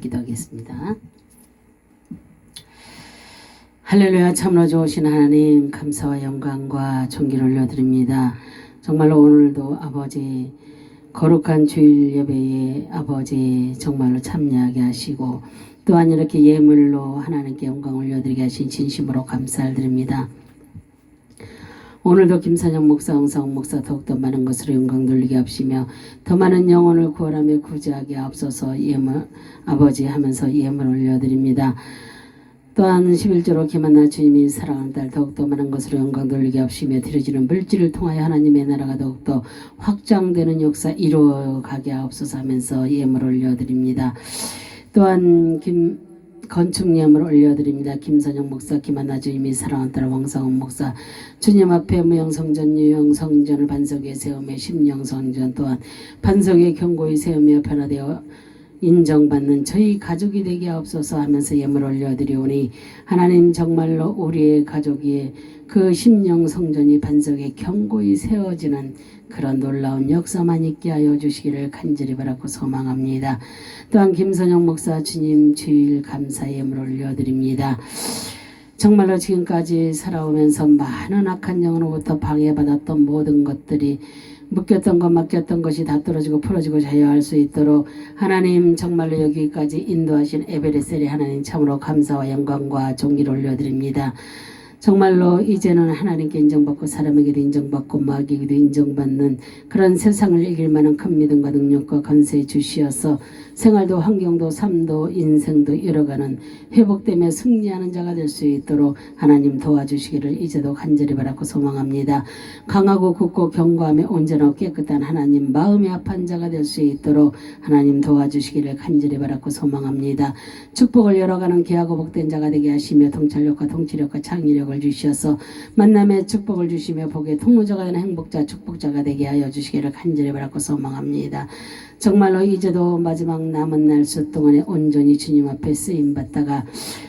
기도하겠습니다. 할렐루야 참으로 좋으신 하나님 감사와 영광과 존귀를 올려드립니다. 정말로 오늘도 아버지 거룩한 주일 예배에 아버지 정말로 참여하게 하시고 또한 이렇게 예물로 하나님께 영광 올려드리게 하신 진심으로 감사를 드립니다. 오늘도 김선영 목사, 홍성 목사 더욱더 많은 것으로 영광 돌리게 하시며 더 많은 영혼을 구원하며 구제하게 앞서서 예물 아버지 하면서 예물 올려드립니다. 또한 11조로 김한나 주님이 사랑하는 딸 더욱더 많은 것으로 영광 돌리게 하시며 드려지는 물질을 통하여 하나님의 나라가 더욱더 확장되는 역사 이루어가게 하옵소서 하면서 예물 올려드립니다. 또한 김 건축예물 올려드립니다. 김선영 목사, 김한나 주임이 사랑하는 딸 왕성원 목사, 주님 앞에 무형성전, 유형성전을 반석에 세우며 심령성전 또한 반석에 경고히 세우며 변화되어 인정받는 저희 가족이 되게 하옵소서 하면서 예물 올려드리오니 하나님 정말로 우리의 가족이 그 심령 성전이 반석에 견고히 세워지는 그런 놀라운 역사만 있게 하여 주시기를 간절히 바라고 소망합니다. 또한 김선영 목사 주님 주일 감사 예물 올려드립니다. 정말로 지금까지 살아오면서 많은 악한 영으로부터 방해받았던 모든 것들이 묶였던 것 맡겼던 것이 다 떨어지고 풀어지고 자유할 수 있도록 하나님 정말로 여기까지 인도하신 에베레셀의 하나님 참으로 감사와 영광과 존귀를 올려드립니다. 정말로 이제는 하나님께 인정받고 사람에게도 인정받고 마귀에게도 인정받는 그런 세상을 이길 만한 큰 믿음과 능력과 건세 주시어서 생활도 환경도 삶도 인생도 이뤄가는 회복되며 승리하는 자가 될 수 있도록 하나님 도와주시기를 이제도 간절히 바라고 소망합니다. 강하고 굳고 견고하며 온전하고 깨끗한 하나님 마음이 합한 자가 될 수 있도록 하나님 도와주시기를 간절히 바라고 소망합니다. 축복을 열어가는 귀하고 복된 자가 되게 하시며 통찰력과 통치력과 창의력 을 주시어서 만남의 축복을 주시며 복의 통로자가 되는 행복자 축복자가 되게 하여 주시기를 간절히 바라고 소망합니다. 정말로 이제도 마지막 남은 날 수 동안에 온전히 주님 앞에 쓰임 받다가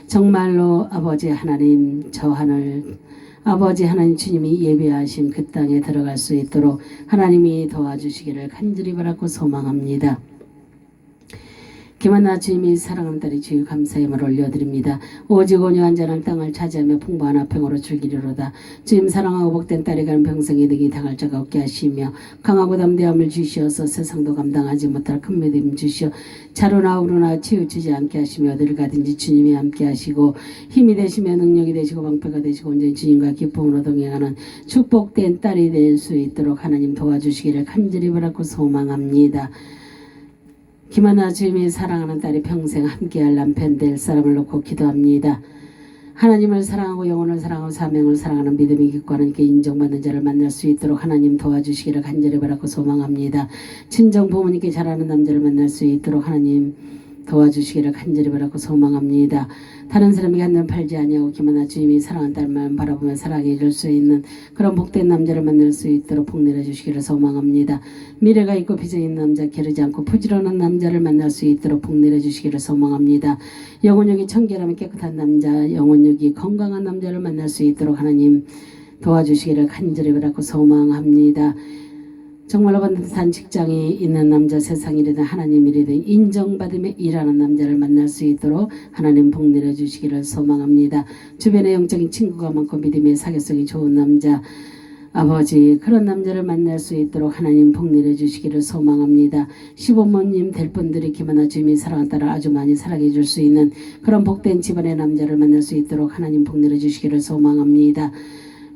정말로 아버지 하나님 저 하늘 아버지 하나님 주님이 예배하신 그 땅에 들어갈 수 있도록 하나님이 도와주시기를 간절히 바라고 소망합니다. 김하나 주님이 사랑하는 딸이 주님 감사함을 올려드립니다. 오직 온유 한잔한 땅을 차지하며 풍부한 화평으로 즐기리로다. 주님 사랑하고 복된 딸이 가는 평생에 득이 당할 자가 없게 하시며 강하고 담대함을 주시어서 세상도 감당하지 못할 큰 믿음 주시어 자로나 우로나 치우치지 않게 하시며 어딜 가든지 주님이 함께 하시고 힘이 되시며 능력이 되시고 방패가 되시고 온전히 주님과 기쁨으로 동행하는 축복된 딸이 될 수 있도록 하나님 도와주시기를 간절히 바라고 소망합니다. 김하나 주님이 사랑하는 딸이 평생 함께할 남편 될 사람을 놓고 기도합니다. 하나님을 사랑하고 영혼을 사랑하고 사명을 사랑하는 믿음이 깊고 하나님께 인정받는 자를 만날 수 있도록 하나님 도와주시기를 간절히 바라고 소망합니다. 친정 부모님께 잘하는 남자를 만날 수 있도록 하나님 도와주시기를 간절히 바라고 소망합니다. 다른 사람에게 한눈 팔지 아니하고 김하나 주님이 사랑한 딸만 바라보며 사랑해 줄 수 있는 그런 복된 남자를 만날 수 있도록 복 내려 주시기를 소망합니다. 미래가 있고 비전 있는 남자 게으르지 않고 부지런한 남자를 만날 수 있도록 복 내려 주시기를 소망합니다. 영혼력이 청결하며 깨끗한 남자, 영혼력이 건강한 남자를 만날 수 있도록 하나님 도와주시기를 간절히 바라고 소망합니다. 정말로 직장이 있는 남자 세상이라든 하나님이라든 인정받으며 일하는 남자를 만날 수 있도록 하나님 복 내려주시기를 소망합니다. 주변에 영적인 친구가 많고 믿음의 사교성이 좋은 남자 아버지 그런 남자를 만날 수 있도록 하나님 복 내려주시기를 소망합니다. 시부모님 될 분들이 김하나 주님이 사랑한 딸을 아주 많이 사랑해 줄 수 있는 그런 복된 집안의 남자를 만날 수 있도록 하나님 복 내려주시기를 소망합니다.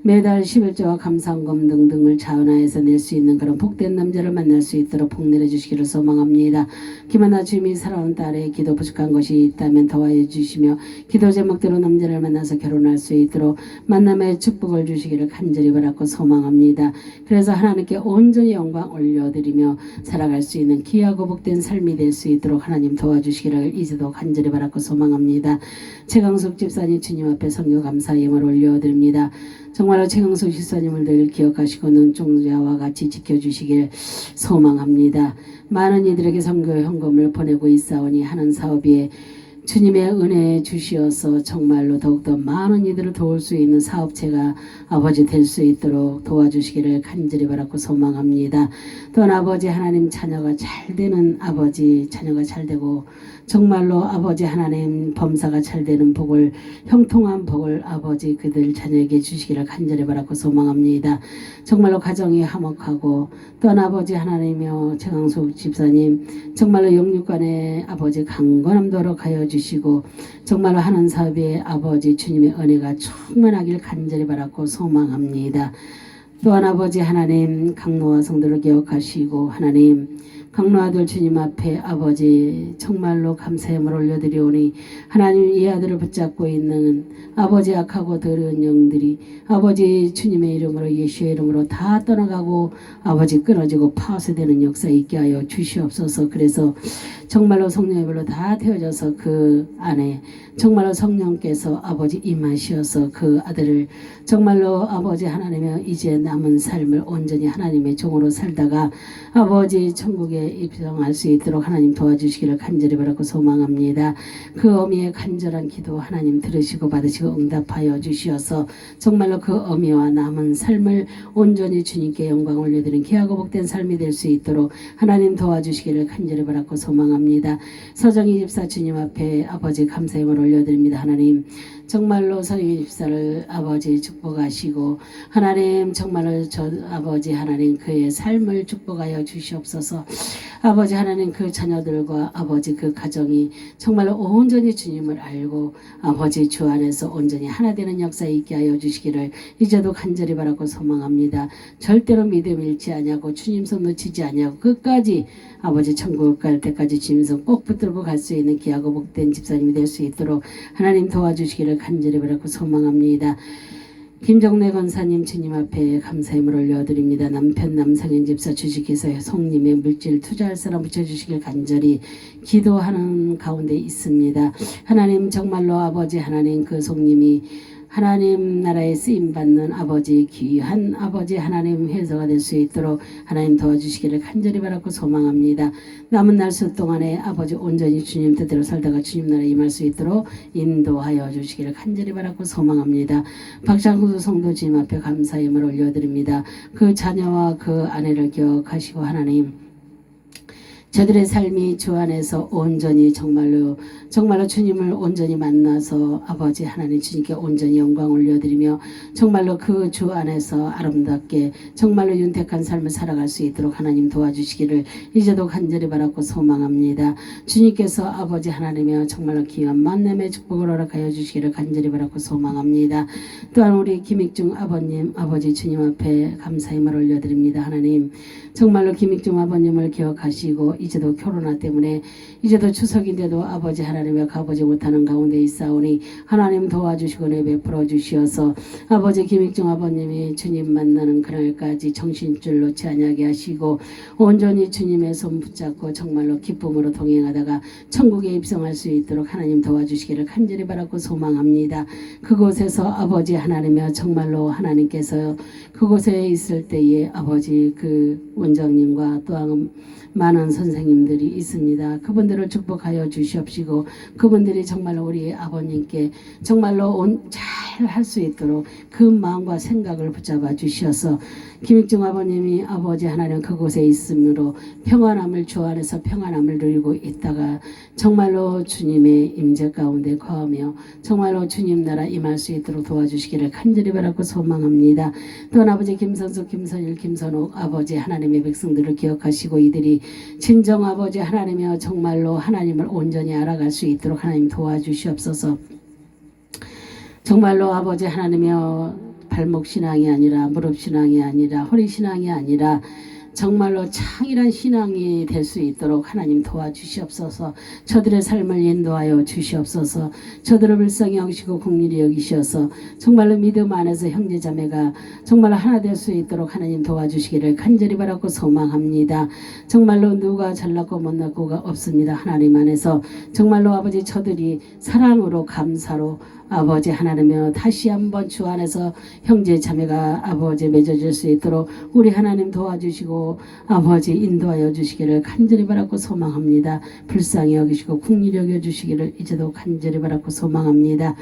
매달 11조와 감상금 등등을 자원하여서 낼 수 있는 그런 복된 남자를 만날 수 있도록 복 내려 주시기를 소망합니다. 김하나 주님이 사랑하는 딸의 기도 부족한 것이 있다면 더하여 주시며 기도 제목대로 남자를 만나서 결혼할 수 있도록 만남의 축복을 주시기를 간절히 바라고 소망합니다. 그래서 하나님께 온전히 영광 올려드리며 살아갈 수 있는 귀하고 복된 삶이 될 수 있도록 하나님 도와주시기를 이제도 간절히 바라고 소망합니다. 최강숙 집사님 주님 앞에 성교 감사임을 올려드립니다. 정말로 최강수 실사님을 늘 기억하시고 눈총자와 같이 지켜주시길 소망합니다. 많은 이들에게 선교 현금을 보내고 있사오니 하는 사업에 주님의 은혜 주시어서 정말로 더욱더 많은 이들을 도울 수 있는 사업체가 아버지 될 수 있도록 도와주시기를 간절히 바라고 소망합니다. 또한 아버지 하나님 자녀가 잘 되는 아버지 자녀가 잘 되고 정말로 아버지 하나님 범사가 잘 되는 복을 형통한 복을 아버지 그들 자녀에게 주시기를 간절히 바라고 소망합니다. 정말로 가정이 화목하고 또한 아버지 하나님이여 최강숙 집사님 정말로 영육간에 아버지 강건함도록 하여 주시고 정말로 하는 사업에 아버지 주님의 은혜가 충만하길 간절히 바라고 소망합니다. 또한 아버지 하나님 강노와 성도를 기억하시고 하나님 강로 아들 주님 앞에 아버지 정말로 감사함을 올려드리오니 하나님 이 아들을 붙잡고 있는 아버지 악하고 더러운 영들이 아버지 주님의 이름으로 예수의 이름으로 다 떠나가고 아버지 끊어지고 파쇄되는 역사 있게 하여 주시옵소서. 그래서 정말로 성령의 별로 다 태워져서 그 안에 정말로 성령께서 아버지 임하시어서 그 아들을 정말로 아버지 하나님의 이제 남은 삶을 온전히 하나님의 종으로 살다가 아버지 천국에 입성할 수 있도록 하나님 도와주시기를 간절히 바라고 소망합니다. 그 어미의 간절한 기도 하나님 들으시고 받으시고 응답하여 주시어서 정말로 그 어미와 남은 삶을 온전히 주님께 영광 올려드리는 귀하고 복된 삶이 될 수 있도록 하나님 도와주시기를 간절히 바라고 소망합니다. 서정희 집사 주님 앞에 아버지 감사함을 올려드립니다. 하나님 정말로 서정희 집사를 아버지 축복하시고 하나님 정말로 저 아버지 하나님 그의 삶을 축복하여 주시옵소서 아버지 하나님 그 자녀들과 아버지 그 가정이 정말로 온전히 주님을 알고 아버지 주 안에서 온전히 하나 되는 역사 있게 하여 주시기를 이제도 간절히 바라고 소망합니다. 절대로 믿음 잃지 아니하고 주님 손 놓치지 아니하고 끝까지 아버지 천국 갈 때까지 손꼭 붙들고 갈 수 있는 귀하고 복된 집사님이 될 수 있도록 하나님 도와주시기를 간절히 바라고 소망합니다. 김정래 권사님 주님 앞에 감사함을 올려드립니다. 남편 남상현 집사 주식회사에 송님의 물질 투자할 사람 붙여주시길 간절히 기도하는 가운데 있습니다. 하나님 정말로 아버지 하나님 그 송님이 하나님 나라에 쓰임 받는 아버지 귀한 아버지 하나님 회사가 될 수 있도록 하나님 도와주시기를 간절히 바라고 소망합니다. 남은 날수 동안에 아버지 온전히 주님 뜻대로 살다가 주님 나라에 임할 수 있도록 인도하여 주시기를 간절히 바라고 소망합니다. 박장수 성도 주님 앞에 감사임을 올려드립니다. 그 자녀와 그 아내를 기억하시고 하나님 저들의 삶이 주 안에서 온전히 정말로 정말로 주님을 온전히 만나서 아버지 하나님 주님께 온전히 영광 올려드리며 정말로 그 주 안에서 아름답게 정말로 윤택한 삶을 살아갈 수 있도록 하나님 도와주시기를 이제도 간절히 바라고 소망합니다. 주님께서 아버지 하나님여 정말로 귀한 만남의 축복을 허락하여 주시기를 간절히 바라고 소망합니다. 또한 우리 김익중 아버님 아버지 주님 앞에 감사임을 올려드립니다. 하나님 정말로 김익중 아버님을 기억하시고 이제도 코로나 때문에 이제도 추석인데도 아버지 하나님 의 가보지 못하는 가운데 있사오니 하나님 도와주시고 내 베풀어 주시어서 아버지 김익중 아버님이 주님 만나는 그날까지 정신줄 놓지 아니하게 하시고 온전히 주님의 손 붙잡고 정말로 기쁨으로 동행하다가 천국에 입성할 수 있도록 하나님 도와주시기를 간절히 바라고 소망합니다. 그곳에서 아버지 하나님여 정말로 하나님께서 그곳에 있을 때에 아버지 그 원장님과 또한 많은 선생님들이 있습니다. 그분들을 축복하여 주시옵시고 그분들이 정말로 우리 아버님께 정말로 잘 할 수 있도록 그 마음과 생각을 붙잡아 주셔서 김익중 아버님이 아버지 하나님 그곳에 있으므로 평안함을 주 안에서 평안함을 누리고 있다가 정말로 주님의 임재 가운데 거하며 정말로 주님 나라 임할 수 있도록 도와주시기를 간절히 바라고 소망합니다. 또한 아버지 김선수, 김선일, 김선옥 아버지 하나님의 백성들을 기억하시고 이들이 진정 아버지 하나님이여 정말로 하나님을 온전히 알아갈 수 있도록 하나님 도와주시옵소서. 정말로 아버지 하나님이여 발목 신앙이 아니라 무릎 신앙이 아니라 허리 신앙이 아니라 정말로 창일한 신앙이 될 수 있도록 하나님 도와주시옵소서. 저들의 삶을 인도하여 주시옵소서. 저들을 불쌍히 여기시고 국리히 여기셔서 정말로 믿음 안에서 형제자매가 정말로 하나 될 수 있도록 하나님 도와주시기를 간절히 바라고 소망합니다. 정말로 누가 잘났고 못났고가 없습니다. 하나님 안에서 정말로 아버지 저들이 사랑으로 감사로 아버지 하나님여 다시 한번 주 안에서 형제 자매가 아버지 맺어질 수 있도록 우리 하나님 도와주시고 아버지 인도하여 주시기를 간절히 바라고 소망합니다. 불쌍히 여기시고 국리히 여겨 주시기를 이제도 간절히 바라고 소망합니다.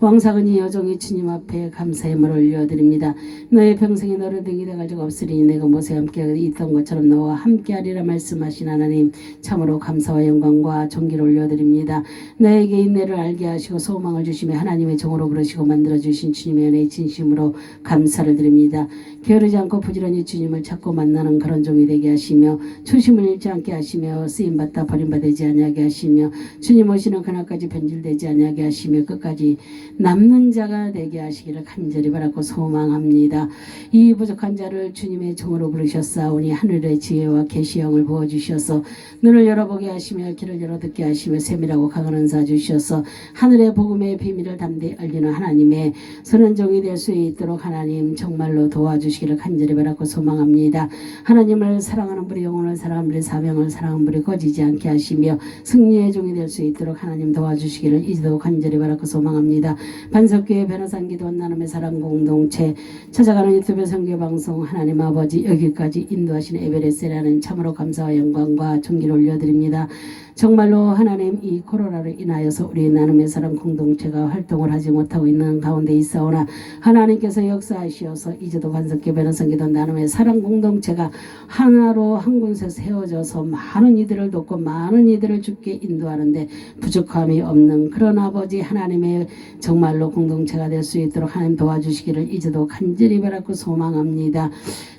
왕사근이 여종이 주님 앞에 감사의 을 올려드립니다. 너의 평생에 너를 등이 적 없으리니 내가 모세 함께 있던 것처럼 너와 함께하리라 말씀하신 하나님 참으로 감사와 영광과 존귀를 올려드립니다. 나에게 인내를 알게 하시고 소망을 주시며 하나님 의 종으로 부르시고 만들어 주신 주님의 은혜의 진심으로 감사를 드립니다. 게으르지 않고 부지런히 주님을 찾고 만나는 그런 종이 되게 하시며 초심을 잃지 않게 하시며 쓰임 받다 버림받지 아니하게 하시며 주님 오시는 그날까지 변질되지 아니하게 하시며 끝까지 남는 자가 되게 하시기를 간절히 바라고 소망합니다. 이 부족한 자를 주님의 종으로 부르셨사오니 하늘의 지혜와 계시형을 부어 주셔서 눈을 열어보게 하시며 길을 열어 듣게 하시며 세밀하고 강한 은사 주셔서 하늘의 복음의 비밀을 담대 알리는 하나님의 선언종이 될 수 있도록 하나님 정말로 도와주시기를 간절히 바라고 소망합니다. 하나님을 사랑하는 분이 영혼을 사랑하는 분이 사명을 사랑하는 분이 꺼지지 않게 하시며 승리의 종이 될 수 있도록 하나님 도와주시기를 이제도 간절히 바라고 소망합니다. 반석교회 변호사 기도원 나눔의 사랑 공동체 찾아가는 유튜브 선교 방송 하나님 아버지 여기까지 인도하신 에베레스라는 참으로 감사와 영광과 존귀를 올려드립니다. 정말로 하나님 이 코로나로 인하여서 우리 나눔의 사랑 공동체가 활동을 하지 못하고 있는 가운데 있사오나 하나님께서 역사하시어서 이제도 반석교 변호사기도 나눔의 사랑 공동체가 하나로 한 곳에 세워져서 많은 이들을 돕고 많은 이들을 주께 인도하는데 부족함이 없는 그런 아버지 하나님의 정말로 공동체가 될 수 있도록 하나님 도와주시기를 이제도 간절히 바라고 소망합니다.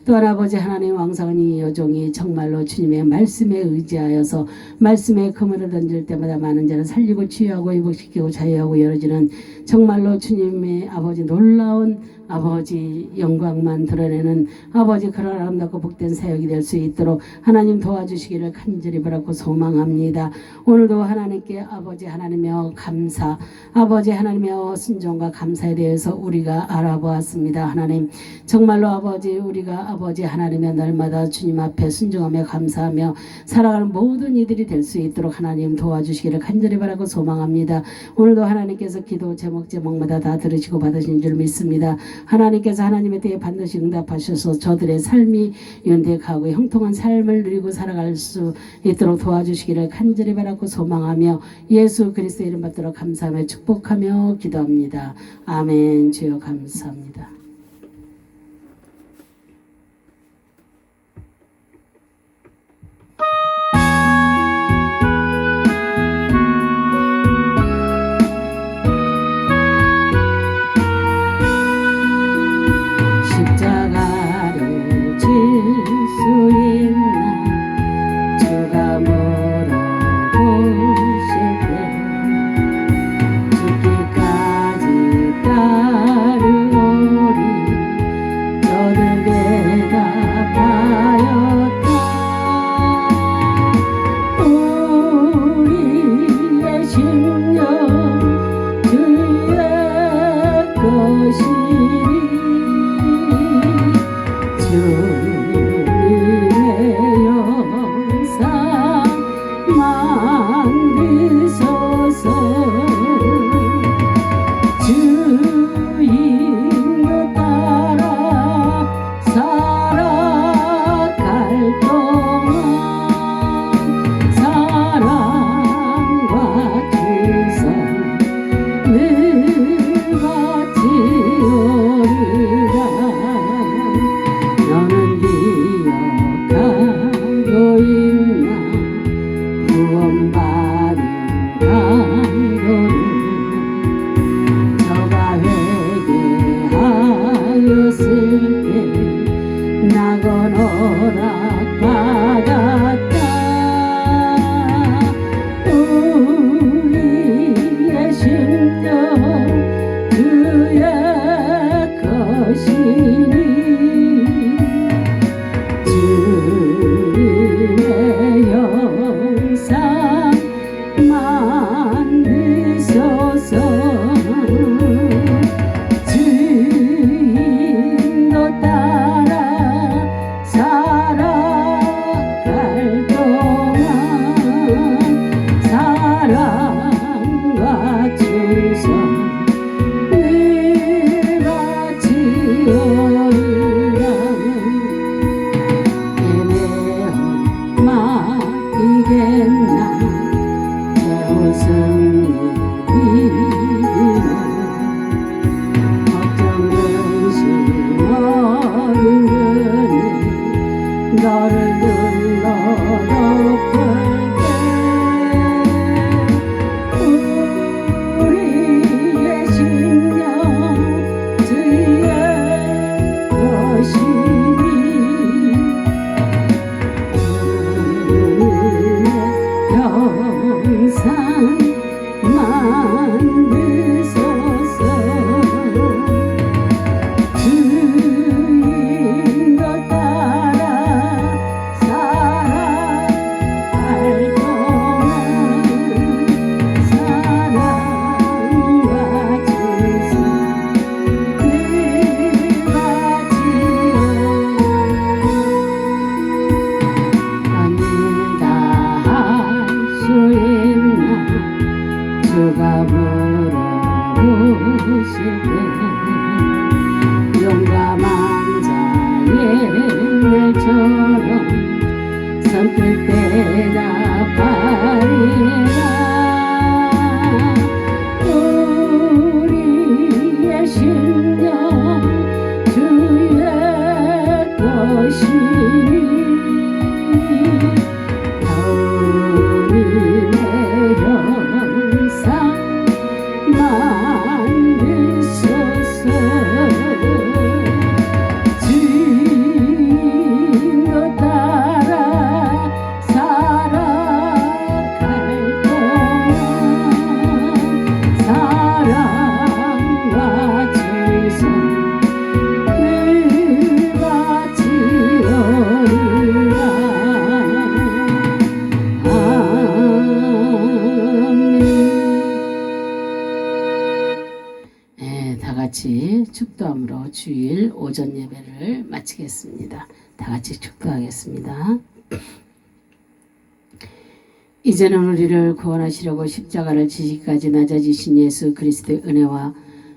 또한 아버지 하나님 왕성한 이 여종이 정말로 주님의 말씀에 의지하여서 말씀에 그물을 던질 때마다 많은 자를 살리고 치유하고 회복시키고 자유하고 열어지는 정말로 주님의 아버지 놀라운 아버지 영광만 드러내는 아버지 그런 아름답고 복된 사역이 될 수 있도록 하나님 도와주시기를 간절히 바라고 소망합니다. 오늘도 하나님께 아버지 하나님여 감사 아버지 하나님여 순종과 감사에 대해서 우리가 알아보았습니다. 하나님 정말로 아버지 우리가 아버지 하나님의 날마다 주님 앞에 순종하며 감사하며 살아가는 모든 이들이 될 수 있도록 하나님 도와주시기를 간절히 바라고 소망합니다. 오늘도 하나님께서 기도 제목 제목마다 다 들으시고 받으신 줄 믿습니다. 하나님께서 하나님의 때에 반드시 응답하셔서 저들의 삶이 윤택하고 형통한 삶을 누리고 살아갈 수 있도록 도와주시기를 간절히 바라고 소망하며 예수 그리스도 이름 받도록 감사하며 축복하며 기도합니다. 아멘 주여 감사합니다. 내 같이 축도함으로 주일 오전 예배를 마치겠습니다. 다 같이 축도하겠습니다. 이제는 우리를 구원하시려고 십자가를 지시까지 낮아지신 예수 그리스도의 은혜와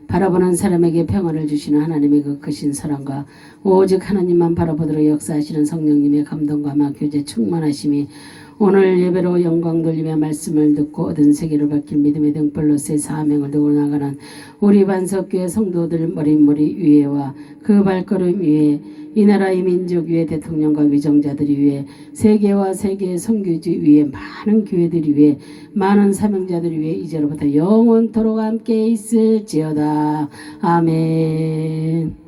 바라보는 사람에게 평안을 주시는 하나님의 그 크신 사랑과 오직 하나님만 바라보도록 역사하시는 성령님의 감동과 막 교제 충만하심이 오늘 예배로 영광 돌리며 말씀을 듣고 얻은 세계를 밝힐 믿음의 등불로서의 사명을 두고 나가는 우리 반석교회 성도들 머리머리 위에와 그 발걸음 위에 이 나라 이 민족 위에 대통령과 위정자들이 위에 세계와 세계의 선교지 위에 많은 교회들이 위에 많은 사명자들이 위에 이제로부터 영원토록 함께 있을지어다. 아멘